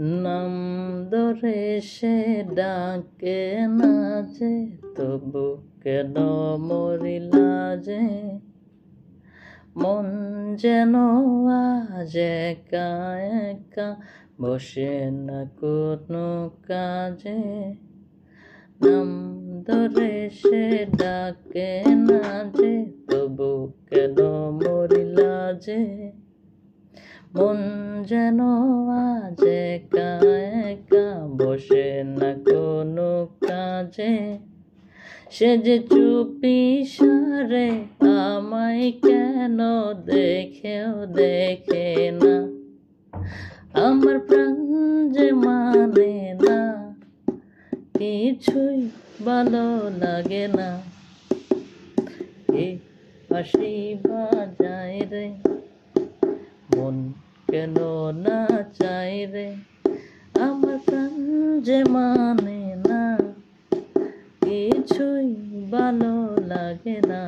নাম ধরে সে ডাকে না যে, তবু কেন মরিলা যে? মন যেন আজ একা বসে না কোনো কাজে। নাম ধরে সে ডাকে না যে, তবু কেন মরিলা যে? মন যেন আজ একা একা বসে না কোনো কাজে। সে যে চুপি সারে আমায় কেন দেখেও দেখে না। আমার প্রাণ যে মানে না, কিছুই ভালো লাগে না। এই হাসি বাজায় রে, মন কেন না চাই রে? আমার প্রাণ যে মানে না কিছুই ভালো লাগে না।